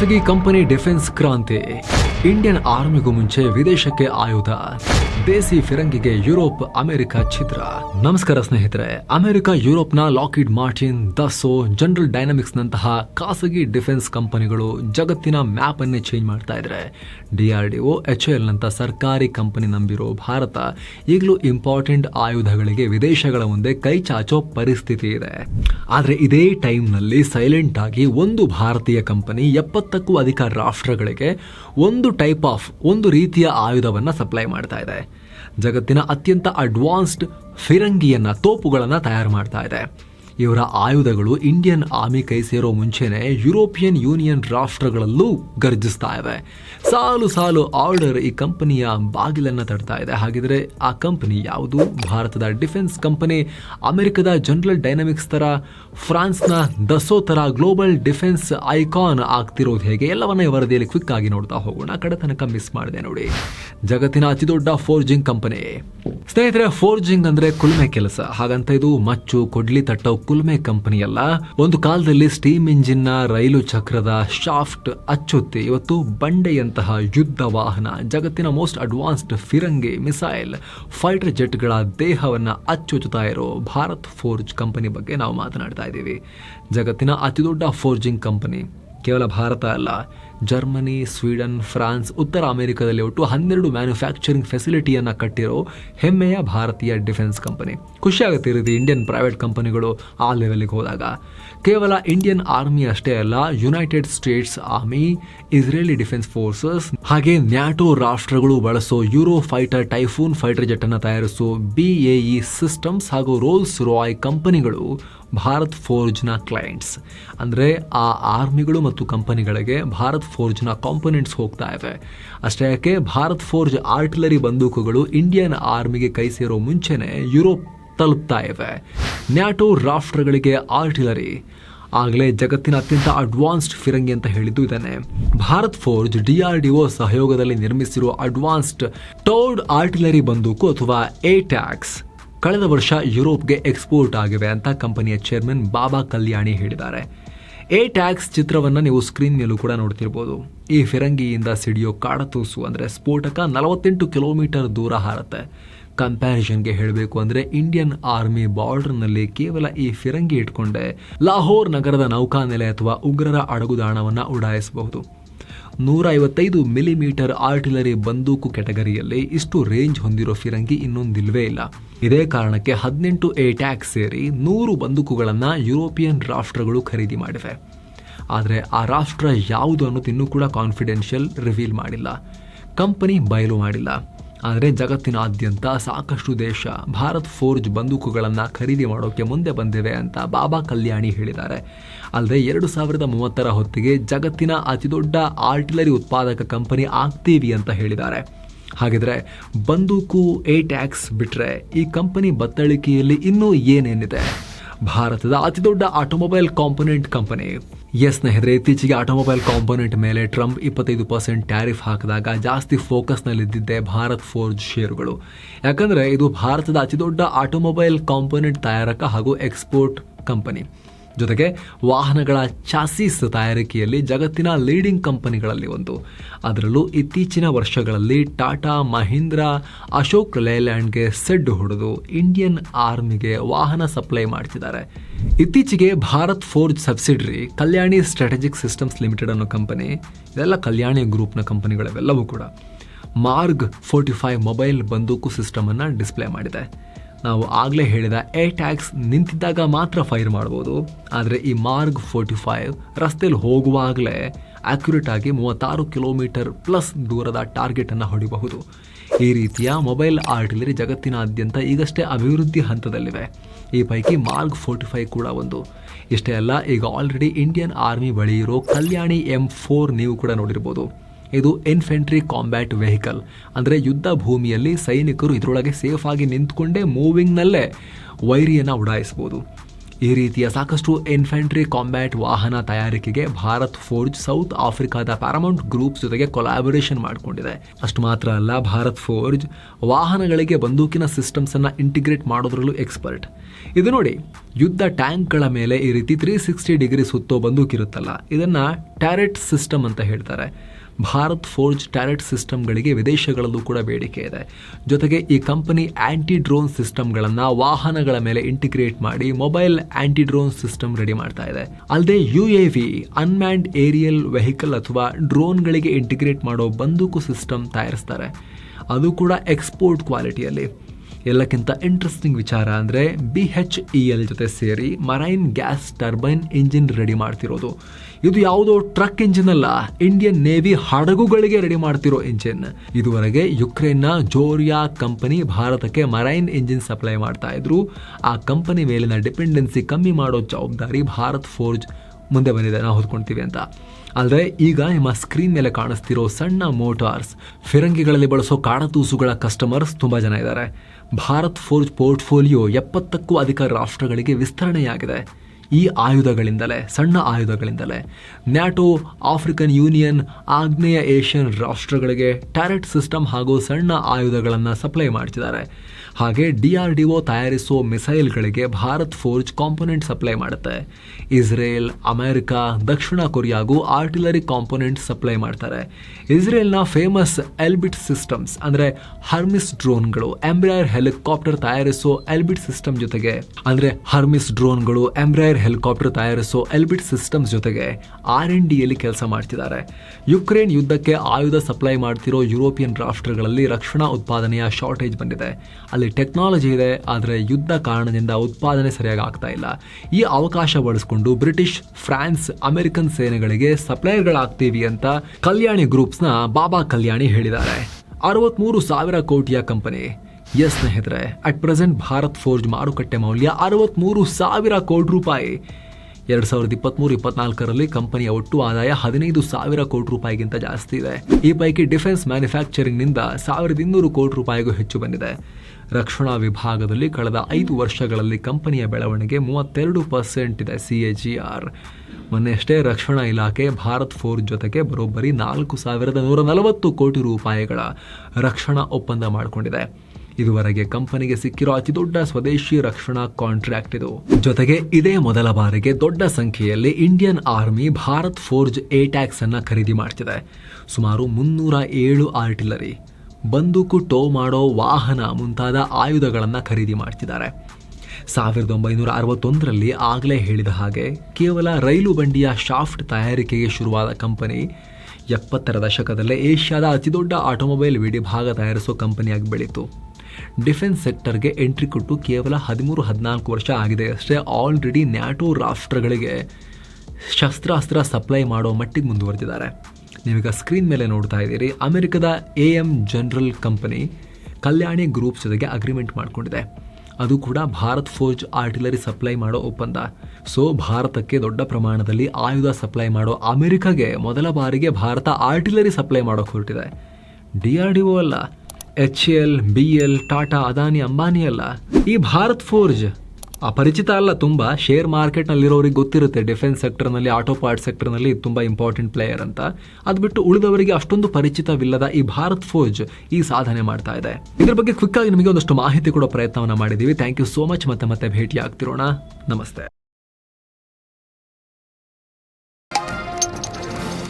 ಖಾಸಗಿ company defence ಕ್ರಾಂತಿ. Indian ಆರ್ಮಿಗೂ ಮುಂಚೆ ವಿದೇಶಕ್ಕೆ ಆಯುಧ. ದೇಸಿ ಫಿರಂಗಿಗೆ ಯುರೋಪ್, ಅಮೆರಿಕ ಚಿತ್ರ ನಮಸ್ಕಾರ ಸ್ನೇಹಿತರೆ, America ಯುರೋಪ್ನ Lockheed Martin, Dassault, General Dynamics ನಂತಹ ಖಾಸಗಿ ಡಿಫೆನ್ಸ್ ಕಂಪನಿಗಳು ಜಗತ್ತಿನ ಮ್ಯಾಪ್ ಅನ್ನೇ ಚೇಂಜ್ ಮಾಡ್ತಾ ಇದ್ರೆ. ಡಿಆರ್ಡಿಒ ಎಚ್ ಎಲ್ ನಂತ ಸರ್ಕಾರಿ ಕಂಪನಿ ನಂಬಿರೋ ಭಾರತ ಈಗಲೂ ಇಂಪಾರ್ಟೆಂಟ್ ಆಯುಧಗಳಿಗೆ ವಿದೇಶಗಳ ಮುಂದೆ ಕೈ ಚಾಚೋ ಪರಿಸ್ಥಿತಿ ಇದೆ. ಆದ್ರೆ ಇದೇ ಟೈಮ್ನಲ್ಲಿ ಸೈಲೆಂಟ್ ಆಗಿ ಒಂದು ಭಾರತೀಯ ಕಂಪನಿ ಎಪ್ಪತ್ತಕ್ಕೂ ಅಧಿಕ ರಾಷ್ಟ್ರಗಳಿಗೆ ಒಂದು ಟೈಪ್ ಆಫ್ ಒಂದು ರೀತಿಯ ಆಯುಧವನ್ನ ಸಪ್ಲೈ ಮಾಡ್ತಾ ಇದೆ. ಜಗತ್ತಿನ ಅತ್ಯಂತ ಅಡ್ವಾನ್ಸ್ಡ್ ಫಿರಂಗಿಯನ್ನ ತೋಪುಗಳನ್ನ ತಯಾರು ಮಾಡ್ತಾ ಇದೆ. ಇವರ ಆಯುಧಗಳು ಇಂಡಿಯನ್ ಆರ್ಮಿ ಕೈ ಸೇರೋ ಮುಂಚೆನೆ ಯುರೋಪಿಯನ್ ಯೂನಿಯನ್ ರಾಷ್ಟ್ರಗಳಲ್ಲೂ ಗರ್ಜಿಸ್ತಾ ಇವೆ. ಸಾಲು ಸಾಲು ಆರ್ಡರ್ ಈ ಕಂಪನಿಯ ಬಾಗಿಲನ್ನು ತಡ್ತಾ ಇದೆ. ಹಾಗಿದ್ರೆ ಆ ಕಂಪನಿ ಯಾವುದು? ಭಾರತದ ಡಿಫೆನ್ಸ್ ಕಂಪನಿ, ಅಮೆರಿಕದ ಜನರಲ್ ಡೈನಾಮಿಕ್ಸ್ ತರ ಫ್ರಾನ್ಸ್ನ ದಸೋ ತರ ಗ್ಲೋಬಲ್ ಡಿಫೆನ್ಸ್ ಐಕಾನ್ ಆಗ್ತಿರೋದು ಹೇಗೆ? ಎಲ್ಲವನ್ನ ಈ ವರದಿಯಲ್ಲಿ ಕ್ವಿಕ್ ಆಗಿ ನೋಡ್ತಾ ಹೋಗೋಣ. ಕಡೆ ತನಕ ಮಿಸ್ ಮಾಡಿದೆ ನೋಡಿ. ಜಗತ್ತಿನ ಅತಿದೊಡ್ಡ ಫೋರ್ಜಿಂಗ್ ಕಂಪನಿ. ಸ್ನೇಹಿತರೆ, ಫೋರ್ಜಿಂಗ್ ಅಂದ್ರೆ ಕುಲ್ಮೆ ಕೆಲಸ. ಹಾಗಂತ ಇದು ಮಚ್ಚು, ಕೊಡ್ಲಿ ತಟ್ಟೋ ಕುಲ್ಮೆ ಕಂಪನಿ ಅಲ್ಲ, ಒಂದು ಕಾಲದಲ್ಲಿ ಸ್ಟೀಮ್ ಇಂಜಿನ್ನ ರೈಲು ಚಕ್ರದ ಶಾಫ್ಟ್, ಅಚ್ಚುತ್ತೆ, ಇವತ್ತು ಬಂಡೆಯಂತಹ ಯುದ್ಧ ವಾಹನ, ಜಗತ್ತಿನ ಮೋಸ್ಟ್ ಅಡ್ವಾನ್ಸ್ಡ್ ಫಿರಂಗೆ ಮಿಸೈಲ್, ಫೈಟರ್ ಜೆಟ್ಗಳ ದೇಹವನ್ನ ಅಚ್ಚುತ್ತಾ ಇರೋ ಭಾರತ್ ಫೋರ್ಜ್ ಕಂಪನಿ ಬಗ್ಗೆ ನಾವು ಮಾತನಾಡ್ತಾ ಇದ್ದೀವಿ. ಜಗತ್ತಿನ ಅತಿದೊಡ್ಡ ಫೋರ್ಜಿಂಗ್ ಕಂಪನಿ, ಕೇವಲ ಭಾರತ ಅಲ್ಲ ಜರ್ಮನಿ, ಸ್ವೀಡನ್, ಫ್ರಾನ್ಸ್, ಉತ್ತರ ಅಮೆರಿಕದಲ್ಲಿ ಒಟ್ಟು ಹನ್ನೆರಡು ಮ್ಯಾನುಫ್ಯಾಕ್ಚರಿಂಗ್ ಫೆಸಿಲಿಟಿಯನ್ನು ಕಟ್ಟಿರೋ ಹೆಮ್ಮೆಯ ಭಾರತೀಯ ಡಿಫೆನ್ಸ್ ಕಂಪನಿ ಖುಷಿಯಾಗುತ್ತೆ ರೀತಿ ಇಂಡಿಯನ್ ಪ್ರೈವೇಟ್ ಕಂಪನಿಗಳು ಆ ಲೆವೆಲ್ಗೆ ಹೋದಾಗ. ಕೇವಲ ಇಂಡಿಯನ್ ಆರ್ಮಿ ಅಷ್ಟೇ ಅಲ್ಲ United States army Israeli defence forces ಹಾಗೆ ನ್ಯಾಟೋ ರಾಷ್ಟ್ರಗಳು ಬಳಸೋ Eurofighter Typhoon fighter jet ಅನ್ನು ತಯಾರಿಸೋ ಬಿಎಇ ಸಿಸ್ಟಮ್ಸ್ ಹಾಗೂ ರೋಲ್ಸ್ ರಾಯ್ ಕಂಪನಿಗಳು ಭಾರತ್ ಫೋರ್ಜ್ನ ಕ್ಲೈಂಟ್ಸ್ ಅಂದರೆ ಆ ಆರ್ಮಿಗಳು ಮತ್ತು ಕಂಪನಿಗಳಿಗೆ ಭಾರತ್ ಫೋರ್ಜ್ನ ಕಾಂಪೊನೆಂಟ್ಸ್ ಹೋಗ್ತಾ ಇವೆ. ಅಷ್ಟೇ ಯಾಕೆ, ಭಾರತ್ ಫೋರ್ಜ್ ಆರ್ಟಿಲರಿ ಬಂದೂಕುಗಳು ಇಂಡಿಯನ್ ಆರ್ಮಿಗೆ ಕೈ ಸೇರೋ ಮುಂಚೆನೆ ಯುರೋಪ್ ತಲುಪ್ತಾ ಇವೆ. ನ್ಯಾಟೋ ರಾಷ್ಟ್ರಗಳಿಗೆ ಆರ್ಟಿಲರಿ ಆಗಲೇ ಜಗತ್ತಿನ ಅತ್ಯಂತ ಅಡ್ವಾನ್ಸ್ಡ್ ಫಿರಂಗಿ ಅಂತ ಹೇಳಿದ್ದು ಇದನ್ನೇ. ಭಾರತ್ ಫೋರ್ಜ್ ಡಿಆರ್ಡಿಒ ಸಹಯೋಗದಲ್ಲಿ ನಿರ್ಮಿಸಿರುವ ಅಡ್ವಾನ್ಸ್ಡ್ ಟೋರ್ಡ್ ಆರ್ಟಿಲರಿ ಬಂದೂಕು ಅಥವಾ ಎ ಟ್ಯಾಕ್ಸ್ ಕಳೆದ ವರ್ಷ ಯುರೋಪ್ಗೆ ಎಕ್ಸ್ಪೋರ್ಟ್ ಆಗಿವೆ ಅಂತ ಕಂಪನಿಯ ಚೇರ್ಮನ್ ಬಾಬಾ ಕಲ್ಯಾಣಿ ಹೇಳಿದ್ದಾರೆ. ಎ ಟ್ಯಾಕ್ಸ್ ಚಿತ್ರವನ್ನು ನೀವು ಸ್ಕ್ರೀನ್ ಮೇಲೂ ಕೂಡ ನೋಡ್ತಿರ್ಬೋದು. ಈ ಫಿರಂಗಿಯಿಂದ ಸಿಡಿಯೋ ಕಾಡತೂಸು ಅಂದರೆ ಸ್ಫೋಟಕ ನಲವತ್ತೆಂಟು ಕಿಲೋಮೀಟರ್ ದೂರ ಹಾರತ್ತೆ. ಕಂಪ್ಯಾರಿಸನ್ಗೆ ಹೇಳಬೇಕು ಅಂದರೆ ಇಂಡಿಯನ್ ಆರ್ಮಿ ಬಾರ್ಡರ್ನಲ್ಲಿ ಕೇವಲ ಈ ಫಿರಂಗಿ ಇಟ್ಕೊಂಡೆ, ಲಾಹೋರ್ ನಗರದ ನೌಕಾನೆಲೆ ಅಥವಾ ಉಗ್ರರ ಅಡಗುದಾಣವನ್ನು ಉಡಾಯಿಸಬಹುದು. ನೂರ ಐವತ್ತೈದು ಮಿಲಿಮೀಟರ್ ಆರ್ಟಿಲರಿ ಬಂದೂಕು ಕೆಟಗರಿಯಲ್ಲಿ ಇಷ್ಟು ರೇಂಜ್ ಹೊಂದಿರೋ ಫಿರಂಗಿ ಇನ್ನೊಂದಿಲ್ವೇ ಇಲ್ಲ. ಇದೇ ಕಾರಣಕ್ಕೆ ಹದಿನೆಂಟು ಎ ಟ್ಯಾಕ್ಸ್ ಸೇರಿ ನೂರು ಬಂದೂಕುಗಳನ್ನು ಯುರೋಪಿಯನ್ ರಾಷ್ಟ್ರಗಳು ಖರೀದಿ ಮಾಡಿವೆ. ಆದರೆ ಆ ರಾಷ್ಟ್ರ ಯಾವುದು ಅನ್ನೋದು ಇನ್ನೂ ಕೂಡ ಕಾನ್ಫಿಡೆನ್ಷಿಯಲ್ ರಿವೀಲ್ ಮಾಡಿಲ್ಲ. ಕಂಪನಿ ಬಯಲು ಮಾಡಿಲ್ಲ. ಆದರೆ ಜಗತ್ತಿನಾದ್ಯಂತ ಸಾಕಷ್ಟು ದೇಶ ಭಾರತ್ ಫೋರ್ಜ್ ಬಂದೂಕುಗಳನ್ನು ಖರೀದಿ ಮಾಡೋಕ್ಕೆ ಮುಂದೆ ಬಂದಿವೆ ಅಂತ ಬಾಬಾ ಕಲ್ಯಾಣಿ ಹೇಳಿದ್ದಾರೆ. ಅಲ್ಲದೆ ಎರಡು ಸಾವಿರದ ಮೂವತ್ತರ ಹೊತ್ತಿಗೆ ಜಗತ್ತಿನ ಅತಿದೊಡ್ಡ ಆರ್ಟಿಲರಿ ಉತ್ಪಾದಕ ಕಂಪನಿ ಆಗ್ತೀವಿ ಅಂತ ಹೇಳಿದ್ದಾರೆ. ಹಾಗಿದ್ರೆ ಬಂದೂಕು ಏ ಟ್ಯಾಕ್ಸ್ ಬಿಟ್ಟರೆ ಈ ಕಂಪನಿ ಬತ್ತಳಿಕೆಯಲ್ಲಿ ಇನ್ನೂ ಏನೇನಿದೆ? ಭಾರತದ ಅತಿ ದೊಡ್ಡ ಆಟೋಮೊಬೈಲ್ ಕಾಂಪೊನೆಂಟ್ ಕಂಪನಿ. ಎಸ್ ಸ್ನೇಹಿತರೆ, ಇತ್ತೀಚೆಗೆ ಆಟೋಮೊಬೈಲ್ ಕಾಂಪೊನೆಂಟ್ ಮೇಲೆ ಟ್ರಂಪ್ ಇಪ್ಪತ್ತೈದು ಪರ್ಸೆಂಟ್ ಟ್ಯಾರಿಫ್ ಹಾಕಿದಾಗ ಜಾಸ್ತಿ ಫೋಕಸ್ನಲ್ಲಿದ್ದಿದ್ದೆ ಭಾರತ್ ಫೋರ್ಜ್ ಷೇರುಗಳು. ಯಾಕಂದರೆ ಇದು ಭಾರತದ ಅತಿ ದೊಡ್ಡ ಆಟೋಮೊಬೈಲ್ ಕಾಂಪೊನೆಂಟ್ ತಯಾರಕ ಹಾಗೂ ಎಕ್ಸ್ಪೋರ್ಟ್ ಕಂಪನಿ. ಜೊತೆಗೆ ವಾಹನಗಳ ಚಾಸೀಸ್ ತಯಾರಿಕೆಯಲ್ಲಿ ಜಗತ್ತಿನ ಲೀಡಿಂಗ್ ಕಂಪನಿಗಳಲ್ಲಿ ಒಂದು. ಅದರಲ್ಲೂ ಇತ್ತೀಚಿನ ವರ್ಷಗಳಲ್ಲಿ ಟಾಟಾ ಮಹೀಂದ್ರ ಅಶೋಕ್ ಲೇಲ್ಯಾಂಡ್ಗೆ ಸೆಡ್ಡು ಹೊಡೆದು ಇಂಡಿಯನ್ ಆರ್ಮಿಗೆ ವಾಹನ ಸಪ್ಲೈ ಮಾಡ್ತಿದ್ದಾರೆ. ಇತ್ತೀಚೆಗೆ Bharat Forge subsidiary Kalyani Strategic Systems Limited ಅನ್ನೋ ಕಂಪನಿ, ಇದೆಲ್ಲ ಕಲ್ಯಾಣಿ ಗ್ರೂಪ್ನ ಕಂಪನಿಗಳಿವೆಲ್ಲವೂ ಕೂಡ. ಮಾರ್ಗ್ ಫೋರ್ಟಿ ಫೈವ್ ಮೊಬೈಲ್ ಬಂದೂಕು ಸಿಸ್ಟಮನ್ನು ಡಿಸ್ಪ್ಲೇ ಮಾಡಿದೆ. ನಾವು ಆಗಲೇ ಹೇಳಿದ ಏ ಟ್ಯಾಕ್ಸ್ ನಿಂತಿದ್ದಾಗ ಮಾತ್ರ ಫೈರ್ ಮಾಡ್ಬೋದು. ಆದರೆ ಈ ಮಾರ್ಗ್ ಫೋರ್ಟಿ ಫೈವ್ ರಸ್ತೆಯಲ್ಲಿ ಹೋಗುವಾಗಲೇ ಆಕ್ಯುರೇಟ್ ಆಗಿ ಮೂವತ್ತಾರು ಕಿಲೋಮೀಟರ್ ಪ್ಲಸ್ ದೂರದ ಟಾರ್ಗೆಟನ್ನು ಹೊಡಿಬಹುದು. ಈ ರೀತಿಯ ಮೊಬೈಲ್ ಆರ್ಟಿಲರಿ ಜಗತ್ತಿನಾದ್ಯಂತ ಈಗಷ್ಟೇ ಅಭಿವೃದ್ಧಿ ಹಂತದಲ್ಲಿವೆ ಈ ಪೈಕಿ ಮಾರ್ಗ್ ಫೋರ್ಟಿ ಫೈವ್ ಕೂಡ ಒಂದು. ಇಷ್ಟೇ ಅಲ್ಲ, ಈಗ ಆಲ್ರೆಡಿ ಇಂಡಿಯನ್ ಆರ್ಮಿ ಬಳಿ ಇರೋ ಕಲ್ಯಾಣಿ ಎಂ ಫೋರ್ ನೀವು ಕೂಡ ನೋಡಿರ್ಬೋದು. ಇದು ಇನ್ಫೆಂಟ್ರಿ ಕಾಂಬ್ಯಾಟ್ ವೆಹಿಕಲ್ ಅಂದರೆ ಯುದ್ಧ ಭೂಮಿಯಲ್ಲಿ ಸೈನಿಕರು ಇದರೊಳಗೆ ಸೇಫ್ ಆಗಿ ನಿಂತ್ಕೊಂಡೇ ಮೂವಿಂಗ್ನಲ್ಲೇ ವೈರಿಯನ್ನು ಉಡಾಯಿಸ್ಬೋದು. ಈ ರೀತಿಯ ಸಾಕಷ್ಟು ಇನ್ಫೆಂಟ್ರಿ ಕಾಂಬ್ಯಾಟ್ ವಾಹನ ತಯಾರಿಕೆಗೆ ಭಾರತ್ ಫೋರ್ಜ್ ಸೌತ್ ಆಫ್ರಿಕಾದ ಪ್ಯಾರಮೌಂಟ್ ಗ್ರೂಪ್ಸ್ ಜೊತೆಗೆ ಕೊಲಾಬೊರೇಷನ್ ಮಾಡಿಕೊಂಡಿದೆ. ಅಷ್ಟು ಮಾತ್ರ ಅಲ್ಲ, ಭಾರತ್ ಫೋರ್ಜ್ ವಾಹನಗಳಿಗೆ ಬಂದೂಕಿನ ಸಿಸ್ಟಮ್ಸ್ ಅನ್ನ ಇಂಟಿಗ್ರೇಟ್ ಮಾಡೋದ್ರಲ್ಲೂ ಎಕ್ಸ್ಪರ್ಟ್ ಇದು ನೋಡಿ, ಯುದ್ಧ ಟ್ಯಾಂಕ್ಗಳ ಮೇಲೆ ಈ ರೀತಿ ತ್ರೀ ಸಿಕ್ಸ್ಟಿ ಡಿಗ್ರಿ ಸುತ್ತೋ ಬಂದೂಕಿರುತ್ತಲ್ಲ, ಇದನ್ನ ಟ್ಯಾರೆಟ್ ಸಿಸ್ಟಮ್ ಅಂತ ಹೇಳ್ತಾರೆ. ಭಾರತ್ ಫೋರ್ಜ್ ಟ್ಯಾರೆಟ್ ಸಿಸ್ಟಮ್ಗಳಿಗೆ ವಿದೇಶಗಳಲ್ಲೂ ಕೂಡ ಬೇಡಿಕೆ ಇದೆ. ಜೊತೆಗೆ ಈ ಕಂಪನಿ ಆ್ಯಂಟಿ ಡ್ರೋನ್ ಸಿಸ್ಟಮ್ಗಳನ್ನು ವಾಹನಗಳ ಮೇಲೆ ಇಂಟಿಗ್ರೇಟ್ ಮಾಡಿ mobile anti drone system ready ಮಾಡ್ತಾ ಇದೆ. ಅಲ್ಲದೆ U A V unmanned aerial vehicle ಅಥವಾ ಡ್ರೋನ್ಗಳಿಗೆ ಇಂಟಿಗ್ರೇಟ್ ಮಾಡೋ ಬಂದೂಕು ಸಿಸ್ಟಮ್ ತಯಾರಿಸ್ತಾರೆ. ಅದು ಕೂಡ ಎಕ್ಸ್ಪೋರ್ಟ್ ಕ್ವಾಲಿಟಿಯಲ್ಲಿ ಎಲ್ಲಕ್ಕಿಂತ ಇಂಟ್ರೆಸ್ಟಿಂಗ್ ವಿಚಾರ ಅಂದರೆ ಬಿ ಹೆಚ್ ಇ ಎಲ್ ಜೊತೆ ಸೇರಿ marine gas turbine engine ready ಮಾಡ್ತಿರೋದು. ಇದು ಯಾವುದೋ ಟ್ರಕ್ ಇಂಜಿನ್ ಅಲ್ಲ ಇಂಡಿಯನ್ ನೇವಿ ಹಡಗುಗಳಿಗೆ ರೆಡಿ ಮಾಡ್ತಿರೋ ಇಂಜಿನ್ ಇದುವರೆಗೆ ಯುಕ್ರೇನ್ನ ಜೋರಿಯಾ ಕಂಪನಿ ಭಾರತಕ್ಕೆ ಮರೈನ್ ಇಂಜಿನ್ ಸಪ್ಲೈ ಮಾಡ್ತಾ ಇದ್ರು. ಆ ಕಂಪನಿ ಮೇಲಿನ ಡಿಪೆಂಡೆನ್ಸಿ ಕಮ್ಮಿ ಮಾಡೋ ಜವಾಬ್ದಾರಿ ಭಾರತ್ ಫೋರ್ಜ್ ಮುಂದೆ ಬಂದಿದೆ. ನಾವು ಹೊತ್ಕೊಳ್ತೀವಿ ಅಂತ. ಆದರೆ ಈಗ ನಿಮ್ಮ ಸ್ಕ್ರೀನ್ ಮೇಲೆ ಕಾಣಿಸ್ತಿರೋ ಸಣ್ಣ ಮೋಟಾರ್ಸ್ ಫಿರಂಗಿಗಳಲ್ಲಿ ಬಳಸೋ ಕಾಡತೂಸುಗಳ ಕಸ್ಟಮರ್ಸ್ ತುಂಬ ಜನ ಇದ್ದಾರೆ. ಭಾರತ್ ಫೋರ್ಜ್ ಪೋರ್ಟ್ಫೋಲಿಯೋ ಎಪ್ಪತ್ತಕ್ಕೂ ಅಧಿಕ ರಾಷ್ಟ್ರಗಳಿಗೆ ವಿಸ್ತರಣೆಯಾಗಿದೆ. ಈ ಆಯುಧಗಳಿಂದಲೇ, ಸಣ್ಣ ಆಯುಧಗಳಿಂದಲೇ, ನ್ಯಾಟೋ, ಆಫ್ರಿಕನ್ ಯೂನಿಯನ್, ಆಗ್ನೇಯ ಏಷ್ಯನ್ ರಾಷ್ಟ್ರಗಳಿಗೆ ಟ್ಯಾರೆಟ್ ಸಿಸ್ಟಮ್ ಹಾಗೂ ಸಣ್ಣ ಆಯುಧಗಳನ್ನು ಸಪ್ಲೈ ಮಾಡ್ತಿದ್ದಾರೆ. ಹಾಗೆ ಡಿ ತಯಾರಿಸುವ ಡಿ ಒ ತಯಾರಿಸೋ ಮಿಸೈಲ್ಗಳಿಗೆ ಭಾರತ್ ಫೋರ್ಜ್ ಕಾಂಪೊನೆಂಟ್ ಸಪ್ಲೈ ಮಾಡುತ್ತೆ. ಇಸ್ರೇಲ್, ಅಮೆರಿಕ, ದಕ್ಷಿಣ ಕೊರಿಯಾಗೂ ಆರ್ಟಿಲರಿ ಕಾಂಪೊನೆಂಟ್ ಸಪ್ಲೈ ಮಾಡ್ತಾರೆ. ಇಸ್ರೇಲ್ನ ಫೇಮಸ್ ಎಲ್ಬಿಟ್ ಸಿಸ್ಟಮ್ಸ್ ಅಂದರೆ ಹರ್ಮಿಸ್ ಡ್ರೋನ್ಗಳು, ಎಂಬ್ರಾಯರ್ ಹೆಲಿಕಾಪ್ಟರ್ ತಯಾರಿಸೋ ಎಲ್ಬಿಟ್ ಸಿಸ್ಟಮ್ ಜೊತೆಗೆ, ಅಂದರೆ ಹರ್ಮಿಸ್ ಡ್ರೋನ್ಗಳು, ಎಂಬ್ರಾಯರ್ ಹೆಲಿಕಾಪ್ಟರ್ ತಯಾರಿಸೋ ಎಲ್ಬಿಟ್ ಸಿಸ್ಟಮ್ಸ್ ಜೊತೆಗೆ ಆರ್ ಎನ್ ಡಿಯಲ್ಲಿ ಕೆಲಸ ಮಾಡ್ತಿದ್ದಾರೆ. ಯುಕ್ರೇನ್ ಯುದ್ಧಕ್ಕೆ ಆಯುಧ ಸಪ್ಲೈ ಮಾಡ್ತಿರೋ ಯುರೋಪಿಯನ್ ರಾಷ್ಟ್ರಗಳಲ್ಲಿ ರಕ್ಷಣಾ ಉತ್ಪಾದನೆಯ ಶಾರ್ಟೇಜ್ ಬಂದಿದೆ. ಅಲ್ಲಿ ಟೆಕ್ನಾಲಜಿ ಇದೆ, ಆದರೆ ಯುದ್ಧ ಕಾರಣದಿಂದ ಉತ್ಪಾದನೆ ಸರಿಯಾಗಿ ಆಗ್ತಾ ಇಲ್ಲ. ಈ ಅವಕಾಶ ಬಳಸಿಕೊಂಡು ಬ್ರಿಟಿಷ್, ಫ್ರಾನ್ಸ್, ಅಮೆರಿಕನ್ ಸೇನೆಗಳಿಗೆ ಸಪ್ಲೈಯರ್ಗಳಾಗ್ತೀವಿ ಅಂತ ಕಲ್ಯಾಣಿ ಗ್ರೂಪ್ಸ್ನ ಬಾಬಾ ಕಲ್ಯಾಣಿ ಹೇಳಿದ್ದಾರೆ. ಅರವತ್ಮೂರು ಸಾವಿರ ಕೋಟಿಯ ಕಂಪನಿ. ಎಸ್ ಸ್ನೇಹಿತರೆ, ಅಟ್ ಪ್ರೆಸೆಂಟ್ ಭಾರತ್ ಫೋರ್ಜ್ ಮಾರುಕಟ್ಟೆ ಮೌಲ್ಯ ಅರವತ್ಮೂರು ಸಾವಿರ ಕೋಟಿ ರೂಪಾಯಿ. ಎರಡು ಸಾವಿರದ ಇಪ್ಪತ್ಮೂರು, ಇಪ್ಪತ್ನಾಲ್ಕರಲ್ಲಿ ಕಂಪನಿಯ ಒಟ್ಟು ಆದಾಯ ಹದಿನೈದು ಸಾವಿರ ಕೋಟಿ ರೂಪಾಯಿಗಿಂತ ಜಾಸ್ತಿ ಇದೆ. ಈ ಪೈಕಿ ಡಿಫೆನ್ಸ್ ಮ್ಯಾನುಫ್ಯಾಕ್ಚರಿಂಗ್ನಿಂದ ಸಾವಿರದ ಇನ್ನೂರು ಕೋಟಿ ರೂಪಾಯಿಗೂ ಹೆಚ್ಚು ಬಂದಿದೆ. ರಕ್ಷಣಾ ವಿಭಾಗದಲ್ಲಿ ಕಳೆದ ಐದು ವರ್ಷಗಳಲ್ಲಿ ಕಂಪನಿಯ ಬೆಳವಣಿಗೆ ಮೂವತ್ತೆರಡು ಪರ್ಸೆಂಟ್ ಇದೆ ಸಿ ಎ ಜಿ ಆರ್. ಮೊನ್ನೆಯಷ್ಟೇ ರಕ್ಷಣಾ ಇಲಾಖೆ ಭಾರತ್ ಫೋರ್ಜ್ ಜೊತೆಗೆ ಬರೋಬ್ಬರಿ ನಾಲ್ಕು ಸಾವಿರದ ನೂರ ನಲವತ್ತು ಕೋಟಿ ರೂಪಾಯಿಗಳ ರಕ್ಷಣಾ ಒಪ್ಪಂದ ಮಾಡಿಕೊಂಡಿದೆ. ಇದುವರೆಗೆ ಕಂಪನಿಗೆ ಸಿಕ್ಕಿರೋ ಅತಿ ದೊಡ್ಡ ಸ್ವದೇಶಿ ರಕ್ಷಣಾ ಕಾಂಟ್ರಾಕ್ಟ್ ಇದು. ಜೊತೆಗೆ ಇದೇ ಮೊದಲ ಬಾರಿಗೆ ದೊಡ್ಡ ಸಂಖ್ಯೆಯಲ್ಲಿ Indian army Bharat Forge ATAGS tax ಅನ್ನ ಖರೀದಿ ಮಾಡ್ತಿದೆ. ಸುಮಾರು ಮುನ್ನೂರ ಏಳು ಆರ್ಟಿಲರಿ, ಬಂದೂಕು ಟೋ ಮಾಡೋ ವಾಹನ ಮುಂತಾದ ಆಯುಧಗಳನ್ನು ಖರೀದಿ ಮಾಡ್ತಿದ್ದಾರೆ. ಸಾವಿರದ ಒಂಬೈನೂರ ಅರವತ್ತೊಂದರಲ್ಲಿ ಆಗಲೇ ಹೇಳಿದ ಹಾಗೆ ಕೇವಲ ರೈಲು ಬಂಡಿಯ ಶಾಫ್ಟ್ ತಯಾರಿಕೆಗೆ ಶುರುವಾದ ಕಂಪನಿ, ಎಪ್ಪತ್ತರ ದಶಕದಲ್ಲೇ ಏಷ್ಯಾದ ಅತಿದೊಡ್ಡ ಆಟೋಮೊಬೈಲ್ ವಿಡಿಭಾಗ ತಯಾರಿಸೋ ಕಂಪನಿಯಾಗಿ ಬೆಳೀತು. ಡಿಫೆನ್ಸ್ ಸೆಕ್ಟರ್ಗೆ ಎಂಟ್ರಿ ಕೊಟ್ಟು ಕೇವಲ ಹದಿಮೂರು, ಹದಿನಾಲ್ಕು ವರ್ಷ ಆಗಿದೆ. ಅಷ್ಟೇ ಆಲ್ರೆಡಿ ನ್ಯಾಟೋ ರಾಷ್ಟ್ರಗಳಿಗೆ ಶಸ್ತ್ರಾಸ್ತ್ರ ಸಪ್ಲೈ ಮಾಡೋ ಮಟ್ಟಿಗೆ ಮುಂದುವರೆದಿದ್ದಾರೆ. ನೀವೀಗ ಸ್ಕ್ರೀನ್ ಮೇಲೆ ನೋಡ್ತಾ ಇದ್ದೀರಿ, ಅಮೆರಿಕದ A M General company Kalyani groups ಜೊತೆಗೆ ಅಗ್ರಿಮೆಂಟ್ ಮಾಡಿಕೊಂಡಿದೆ. ಅದು ಕೂಡ ಭಾರತ್ ಫೋರ್ಜ್ ಆರ್ಟಿಲರಿ ಸಪ್ಲೈ ಮಾಡೋ ಒಪ್ಪಂದ. ಸೊ ಭಾರತಕ್ಕೆ ದೊಡ್ಡ ಪ್ರಮಾಣದಲ್ಲಿ ಆಯುಧ ಸಪ್ಲೈ ಮಾಡೋ ಅಮೆರಿಕಾಗೆ ಮೊದಲ ಬಾರಿಗೆ ಭಾರತ ಆರ್ಟಿಲರಿ ಸಪ್ಲೈ ಮಾಡೋಕೆ ಹೊರಟಿದೆ ಡಿ ಆರ್ ಡಿ ಒ ಅಲ್ಲ H L, B L, Tata, Adani, Ambani ಅಲ್ಲ. ಈ ಭಾರತ್ ಫೋರ್ಜ್, ಅಪರಿಚಿತ ಅಲ್ಲ ತುಂಬ, ಶೇರ್ ಮಾರ್ಕೆಟ್ನಲ್ಲಿರೋರಿಗೆ ಗೊತ್ತಿರುತ್ತೆ, ಡಿಫೆನ್ಸ್ ಸೆಕ್ಟರ್ನಲ್ಲಿ, ಆಟೋ ಪಾರ್ಟ್ ಸೆಕ್ಟರ್ನಲ್ಲಿ ತುಂಬ ಇಂಪಾರ್ಟೆಂಟ್ ಪ್ಲೇಯರ್ ಅಂತ. ಅದು ಬಿಟ್ಟು ಉಳಿದವರಿಗೆ ಅಷ್ಟೊಂದು ಪರಿಚಿತವಿಲ್ಲದ ಈ ಭಾರತ್ ಫೋರ್ಜ್ ಈ ಸಾಧನೆ ಮಾಡ್ತಾ ಇದೆ. ಇದ್ರ ಬಗ್ಗೆ ಕ್ವಿಕ್ ಆಗಿ ನಿಮಗೆ ಒಂದಷ್ಟು ಮಾಹಿತಿ ಕೊಡೋ ಪ್ರಯತ್ನವನ್ನ ಮಾಡಿದ್ದೀವಿ. ಥ್ಯಾಂಕ್ ಯು ಸೋ ಮಚ್ ಮತ್ತೆ ಮತ್ತೆ ಭೇಟಿ ಆಗ್ತಿರೋಣ ನಮಸ್ತೆ.